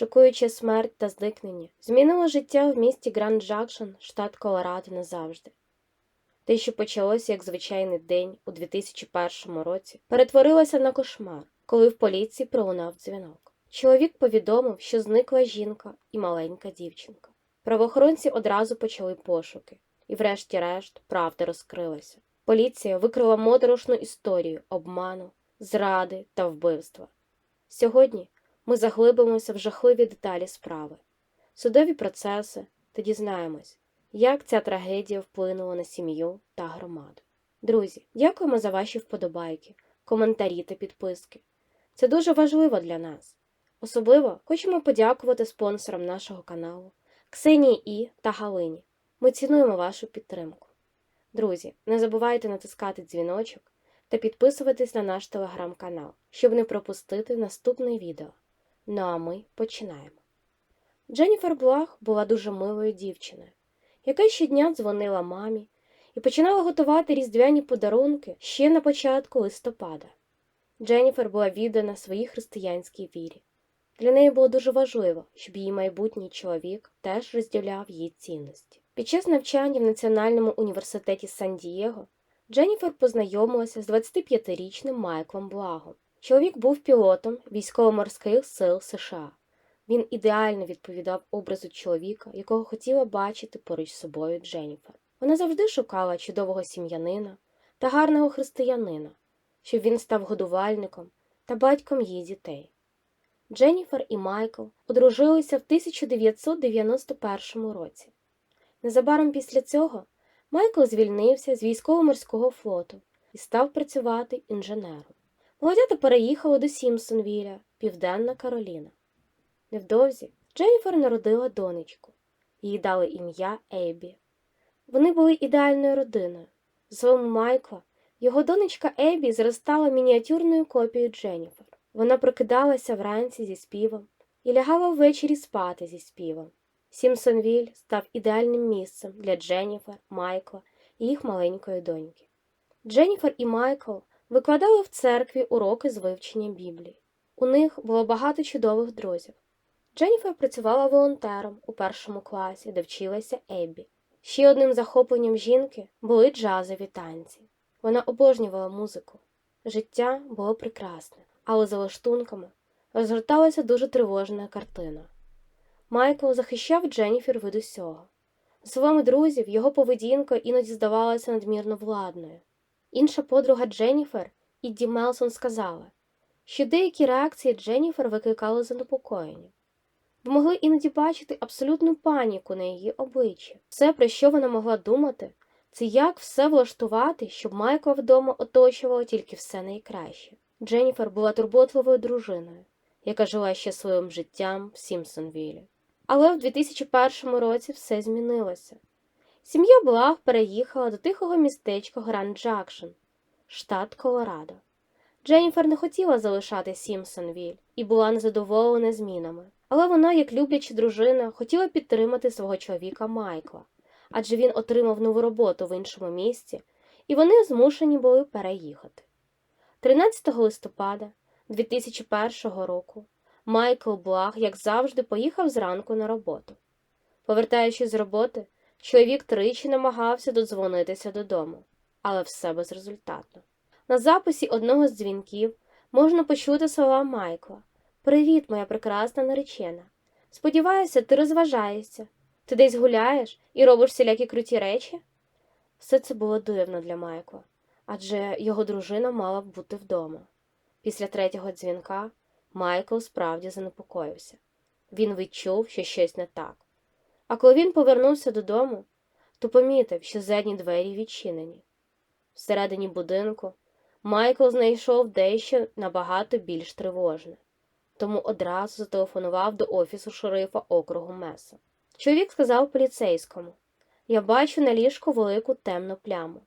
Шокуюча смерть та зникнення змінило життя в місті Гранд Джакшн, штат Колорадо назавжди. Те, що почалося як звичайний день у 2001 році, перетворилося на кошмар, коли в поліції пролунав дзвінок. Чоловік повідомив, що зникла жінка і маленька дівчинка. Правоохоронці одразу почали пошуки, і, врешті-решт, правда розкрилася. Поліція викрила моторошну історію обману, зради та вбивства. Сьогодні ми заглибимося в жахливі деталі справи, судові процеси та дізнаємось, як ця трагедія вплинула на сім'ю та громаду. Друзі, дякуємо за ваші вподобайки, коментарі та підписки. Це дуже важливо для нас. Особливо хочемо подякувати спонсорам нашого каналу Ксенії І та Галині. Ми цінуємо вашу підтримку. Друзі, не забувайте натискати дзвіночок та підписуватись на наш телеграм-канал, щоб не пропустити наступне відео. Ну а ми починаємо. Дженніфер Блах була дуже милою дівчиною, яка щодня дзвонила мамі і починала готувати різдвяні подарунки ще на початку листопада. Дженніфер була віддана своїй християнській вірі. Для неї було дуже важливо, щоб її майбутній чоловік теж розділяв її цінності. Під час навчання в Національному університеті Сан-Дієго Дженніфер познайомилася з 25-річним Майклом Благом. Чоловік був пілотом військово-морських сил США. Він ідеально відповідав образу чоловіка, якого хотіла бачити поруч з собою Дженніфер. Вона завжди шукала чудового сім'янина та гарного християнина, щоб він став годувальником та батьком її дітей. Дженніфер і Майкл одружилися в 1991 році. Незабаром після цього Майкл звільнився з військово-морського флоту і став працювати інженером. Молодята переїхали до Сімпсонвіля, Південна Кароліна. Невдовзі Дженніфер народила донечку. Їй дали ім'я Ебі. Вони були ідеальною родиною. За словами Майкла, його донечка Ебі зростала мініатюрною копією Дженніфер. Вона прокидалася вранці зі співом і лягала ввечері спати зі співом. Сімпсонвіль став ідеальним місцем для Дженніфер, Майкла і їх маленької доньки. Дженніфер і Майкл викладали в церкві уроки з вивчення Біблії. У них було багато чудових друзів. Дженніфер працювала волонтером у першому класі, де вчилася Еббі. Ще одним захопленням жінки були джазові танці. Вона обожнювала музику. Життя було прекрасне, але за лаштунками розгорталася дуже тривожна картина. Майкл захищав Дженніфер від усього. Словами друзів, його поведінка іноді здавалася надмірно владною. Інша подруга Дженніфер, Ідді Мелсон, сказала, що деякі реакції Дженніфер викликали занепокоєння. Ви могли іноді бачити абсолютну паніку на її обличчі. Все, про що вона могла думати, це як все влаштувати, щоб Майкла вдома оточувало тільки все найкраще. Дженніфер була турботливою дружиною, яка жила щасливим життям в Сімпсонвілі. Але в 2001 році все змінилося. Сім'я Благ переїхала до тихого містечка Гранд Джакшн, штат Колорадо. Дженніфер не хотіла залишати Сімпсонвіль і була незадоволена змінами. Але вона, як любляча дружина, хотіла підтримати свого чоловіка Майкла, адже він отримав нову роботу в іншому місці, і вони змушені були переїхати. 13 листопада 2001 року Майкл Благ, як завжди, поїхав зранку на роботу. Повертаючись з роботи, чоловік тричі намагався додзвонитися додому, але все безрезультатно. На записі одного з дзвінків можна почути слова Майкла. Привіт, моя прекрасна наречена. Сподіваюся, ти розважаєшся. Ти десь гуляєш і робиш всілякі круті речі? Все це було дивно для Майкла, адже його дружина мала б бути вдома. Після третього дзвінка Майкл справді занепокоївся. Він відчув, що щось не так. А коли він повернувся додому, то помітив, що задні двері відчинені. Всередині будинку Майкл знайшов дещо набагато більш тривожне тому одразу зателефонував до офісу шерифа округу Меса. Чоловік сказав поліцейському Я бачу на ліжку велику темну пляму.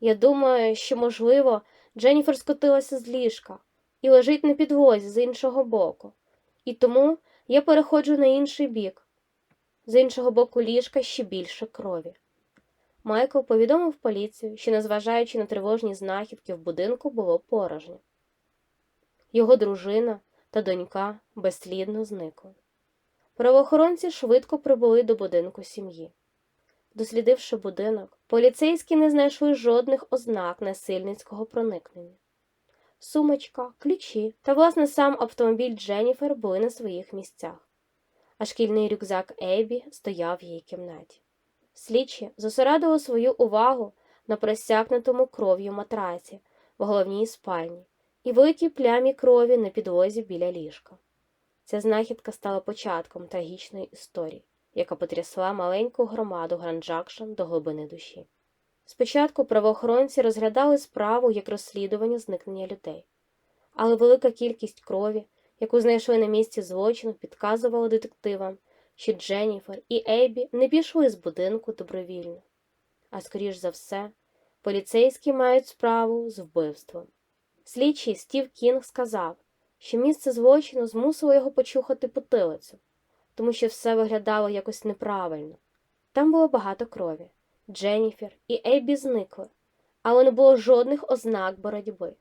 Я думаю, що, можливо, Дженніфер скотилася з ліжка і лежить на підлозі з іншого боку, і тому я переходжу на інший бік. З іншого боку ліжка ще більше крові. Майкл повідомив поліцію, що, незважаючи на тривожні знахідки в будинку, було порожньо. Його дружина та донька безслідно зникли. Правоохоронці швидко прибули до будинку сім'ї. Дослідивши будинок, поліцейські не знайшли жодних ознак насильницького проникнення. Сумочка, ключі та, власне, сам автомобіль Дженніфер були на своїх місцях, а шкільний рюкзак Ебі стояв в її кімнаті. Слідчі зосередили свою увагу на просякнутому кров'ю матраці в головній спальні і великій плямі крові на підлозі біля ліжка. Ця знахідка стала початком трагічної історії, яка потрясла маленьку громаду Гранджакшн до глибини душі. Спочатку правоохоронці розглядали справу як розслідування зникнення людей, але велика кількість крові, яку знайшли на місці злочину, підказувала детективам, що Дженніфер і Ейбі не пішли з будинку добровільно. А скоріш за все, поліцейські мають справу з вбивством. Слідчий Стів Кінг сказав, що місце злочину змусило його почухати потилицю, тому що все виглядало якось неправильно. Там було багато крові. Дженніфер і Ейбі зникли, але не було жодних ознак боротьби.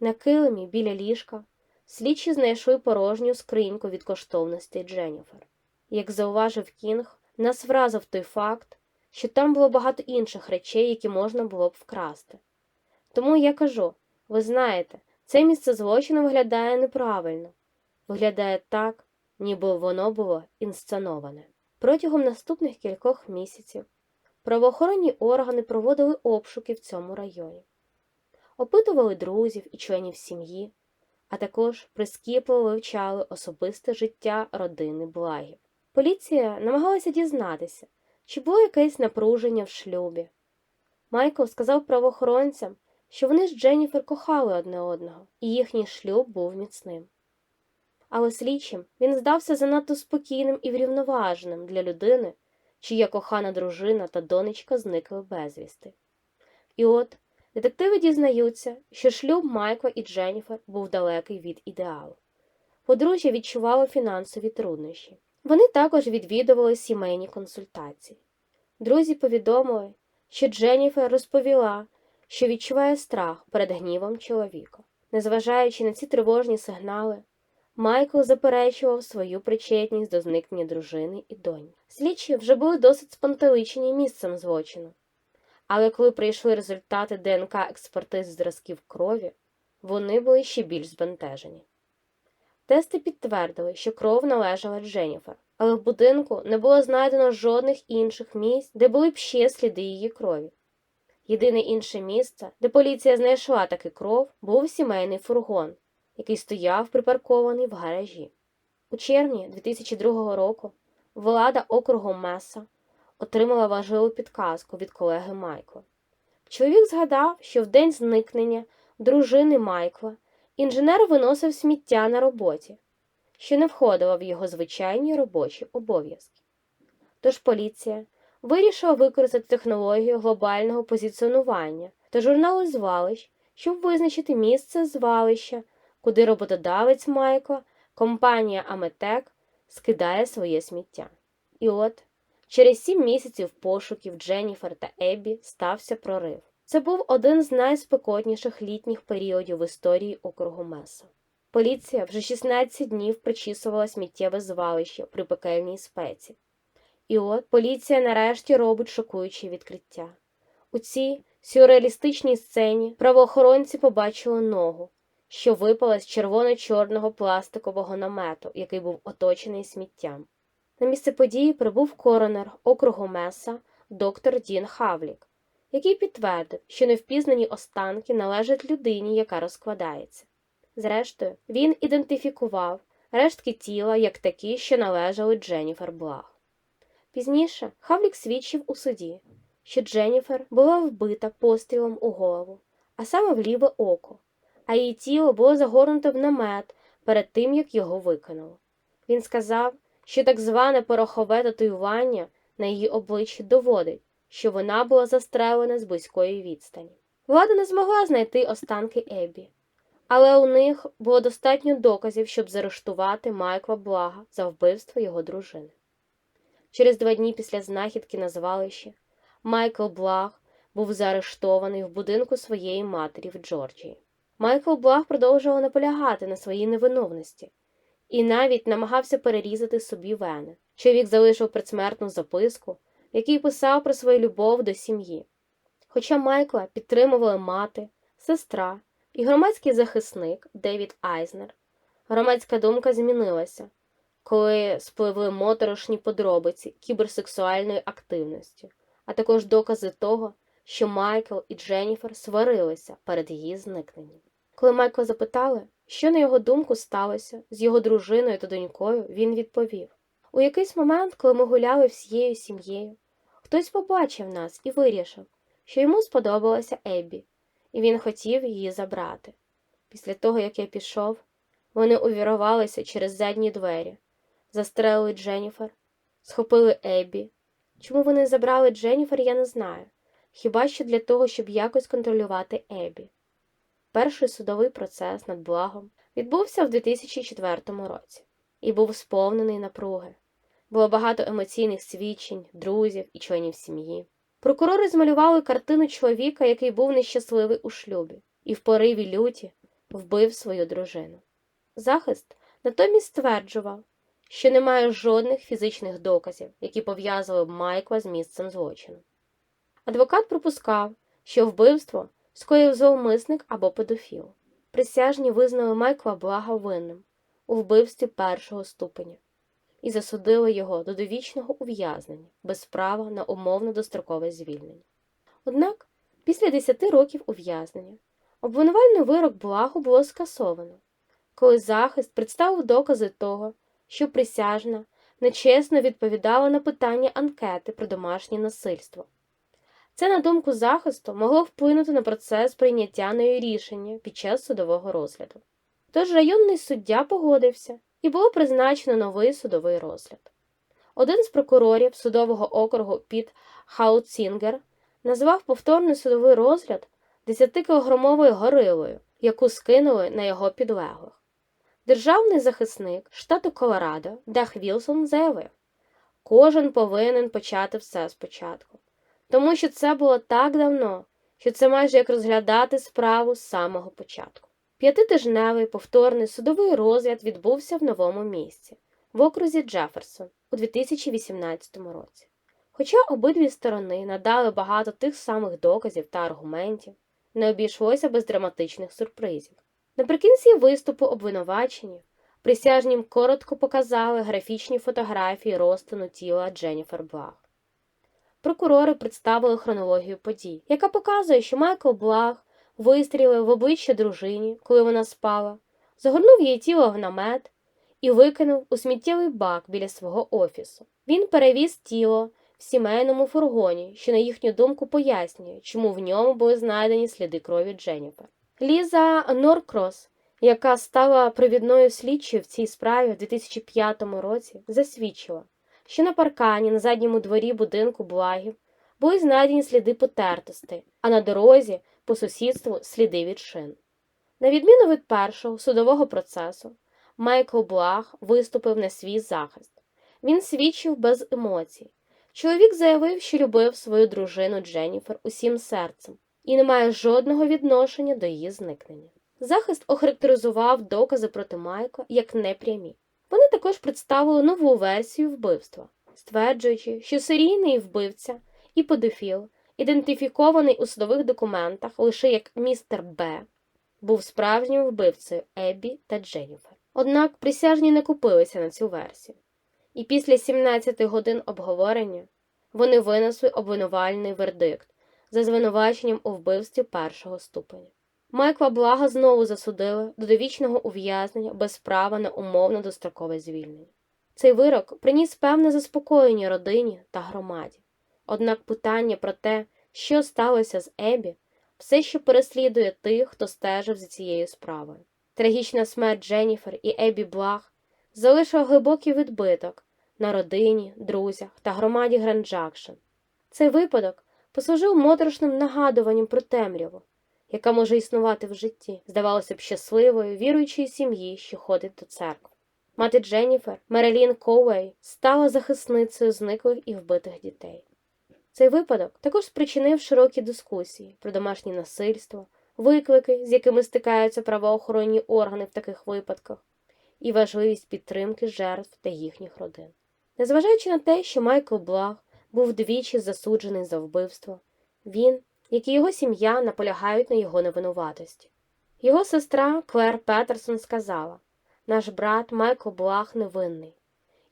На килимі біля ліжка слідчі знайшли порожню скриньку від коштовностей Дженніфер. Як зауважив Кінг, нас вразив той факт, що там було багато інших речей, які можна було б вкрасти. Тому я кажу ви знаєте, це місце злочину виглядає неправильно, виглядає так, ніби воно було інсценоване. Протягом наступних кількох місяців правоохоронні органи проводили обшуки в цьому районі, опитували друзів і членів сім'ї, а також прискіпливо вивчали особисте життя родини благів. Поліція намагалася дізнатися, чи було якесь напруження в шлюбі. Майкл сказав правоохоронцям, що вони з Дженніфер кохали одне одного, і їхній шлюб був міцним. Але слідчим він здався занадто спокійним і врівноваженим для людини, чия кохана дружина та донечка зникли безвісти. І от детективи дізнаються, що шлюб Майкла і Дженніфер був далекий від ідеалу. Подружжя відчувало фінансові труднощі. Вони також відвідували сімейні консультації. Друзі повідомили, що Дженніфер розповіла, що відчуває страх перед гнівом чоловіка. Незважаючи на ці тривожні сигнали, Майкл заперечував свою причетність до зникнення дружини і донь. Слідчі вже були досить спантеличені місцем злочину. Але коли прийшли результати ДНК експертиз зразків крові, вони були ще більш збентежені. Тести підтвердили, що кров належала Дженніфер, але в будинку не було знайдено жодних інших місць, де були б ще сліди її крові. Єдине інше місце, де поліція знайшла таки кров, був сімейний фургон, який стояв припаркований в гаражі. У червні 2002 року влада округу Меса отримала важливу підказку від колеги Майкла. Чоловік згадав, що в день зникнення дружини Майкла інженер виносив сміття на роботі, що не входило в його звичайні робочі обов'язки. Тож поліція вирішила використати технологію глобального позиціонування та журналу звалищ, щоб визначити місце звалища, куди роботодавець Майкла, компанія Аметек, скидає своє сміття. І от, через сім місяців пошуків Дженніфер та Еббі стався прорив. Це був один з найспекотніших літніх періодів в історії округу Меса. Поліція вже 16 днів причісувала сміттєве звалище при пекельній спеці. І от поліція нарешті робить шокуючі відкриття. У цій сюрреалістичній сцені правоохоронці побачили ногу, що випала з червоно-чорного пластикового намету, який був оточений сміттям. На місце події прибув коронер округу Меса доктор Дін Хавлік, який підтвердив, що невпізнані останки належать людині, яка розкладається. Зрештою, він ідентифікував рештки тіла як такі, що належали Дженніфер Благ. Пізніше Хавлік свідчив у суді, що Дженніфер була вбита пострілом у голову, а саме в ліве око, а її тіло було загорнуто в намет перед тим, як його виконало. Він сказав, що так зване порохове татуювання на її обличчі доводить, що вона була застрелена з близької відстані. Влада не змогла знайти останки Еббі, але у них було достатньо доказів, щоб заарештувати Майкла Блага за вбивство його дружини. Через два дні після знахідки на звалищі Майкл Благ був заарештований в будинку своєї матері в Джорджії. Майкл Благ продовжував наполягати на своїй невиновності і навіть намагався перерізати собі вени. Чоловік залишив предсмертну записку, в якій писав про свою любов до сім'ї. Хоча Майкла підтримували мати, сестра і громадський захисник Девід Айзнер, громадська думка змінилася, коли спливли моторошні подробиці кіберсексуальної активності, а також докази того, що Майкл і Дженніфер сварилися перед її зникненням. Коли Майкла запитали, що на його думку сталося з його дружиною та донькою, він відповів: у якийсь момент, коли ми гуляли всією сім'єю, хтось побачив нас і вирішив, що йому сподобалася Еббі, і він хотів її забрати. Після того, як я пішов, вони увірвалися через задні двері, застрелили Дженніфер, схопили Еббі. Чому вони забрали Дженніфер, я не знаю. Хіба що для того, щоб якось контролювати Еббі. Перший судовий процес над благом відбувся в 2004 році і був сповнений напруги. Було багато емоційних свідчень, друзів і членів сім'ї. Прокурори змалювали картину чоловіка, який був нещасливий у шлюбі, і в пориві люті вбив свою дружину. Захист натомість стверджував, що немає жодних фізичних доказів, які пов'язували б Майкла з місцем злочину. Адвокат припускав, що вбивство скоїв зловмисник або педофіл. Присяжні визнали Майкла Блага винним у вбивстві першого ступеня і засудили його до довічного ув'язнення без права на умовно дострокове звільнення. Однак, після 10 років ув'язнення обвинувальний вирок Благу було скасовано, коли захист представив докази того, що присяжна нечесно відповідала на питання анкети про домашнє насильство. Це, на думку захисту, могло вплинути на процес прийняття нею рішення під час судового розгляду. Тож районний суддя погодився і було призначено новий судовий розгляд. Один з прокурорів судового округу Піт Хаутсінгер назвав повторний судовий розгляд 10-кілограмовою горилою, яку скинули на його підлеглих. Державний захисник штату Колорадо Дах Вілсон заявив, кожен повинен почати все спочатку тому що це було так давно, що це майже як розглядати справу з самого початку. П'ятитижневий повторний судовий розгляд відбувся в новому місці в окрузі Джеферсон у 2018 році. Хоча обидві сторони надали багато тих самих доказів та аргументів, не обійшлося без драматичних сюрпризів. Наприкінці виступу обвинувачення присяжнім коротко показали графічні фотографії розтину тіла Дженніфер Благ прокурори представили хронологію подій, яка показує, що Майкл Благ вистрілив в обличчя дружині, коли вона спала, загорнув її тіло в намет і викинув у сміттєвий бак біля свого офісу. Він перевіз тіло в сімейному фургоні, що, на їхню думку, пояснює, чому в ньому були знайдені сліди крові Дженніфер. Ліза Норкрос, яка стала провідною слідчою в цій справі в 2005 році, засвідчила, що на паркані на задньому дворі будинку благів були знайдені сліди потертостей, а на дорозі по сусідству сліди від шин. На відміну від першого судового процесу, Майкл Благ виступив на свій захист. Він свідчив без емоцій. Чоловік заявив, що любив свою дружину Дженніфер усім серцем і не має жодного відношення до її зникнення. Захист охарактеризував докази проти Майкла як непрямі. Також представили нову версію вбивства, стверджуючи, що серійний вбивця і педофіл, ідентифікований у судових документах лише як містер Б, був справжнім вбивцею Еббі та Дженніфер. Однак присяжні не купилися на цю версію, і після 17 годин обговорення вони винесли обвинувальний вердикт за звинуваченням у вбивстві першого ступеня. Майкла Блага знову засудили до довічного ув'язнення без права на умовно дострокове звільнення. Цей вирок приніс певне заспокоєння родині та громаді. Однак питання про те, що сталося з Ебі, все ще переслідує тих, хто стежив за цією справою. Трагічна смерть Дженніфер і Ебі Благ залишила глибокий відбиток на родині, друзях та громаді Гранд-Джакшн. Цей випадок послужив моторошним нагадуванням про темряву яка може існувати в житті, здавалося б, щасливою, віруючої сім'ї, що ходить до церкви. Мати Дженніфер, Мерелін Коуей, стала захисницею зниклих і вбитих дітей. Цей випадок також спричинив широкі дискусії про домашнє насильство, виклики, з якими стикаються правоохоронні органи в таких випадках, і важливість підтримки жертв та їхніх родин. Незважаючи на те, що Майкл Благ був двічі засуджений за вбивство, він, як і його сім'я, наполягають на його невинуватості. Його сестра Клер Петерсон сказала: наш брат Майкл Благ невинний,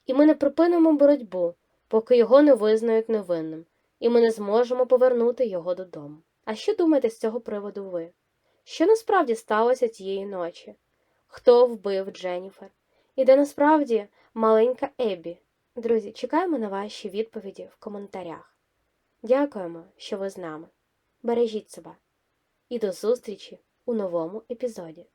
і ми не припинимо боротьбу, поки його не визнають невинним, і ми не зможемо повернути його додому. А що думаєте з цього приводу ви? Що насправді сталося тієї ночі? Хто вбив Дженніфер? І де насправді маленька Еббі? Друзі, чекаємо на ваші відповіді в коментарях. Дякуємо, що ви з нами. Бережіть себе і до зустрічі у новому епізоді.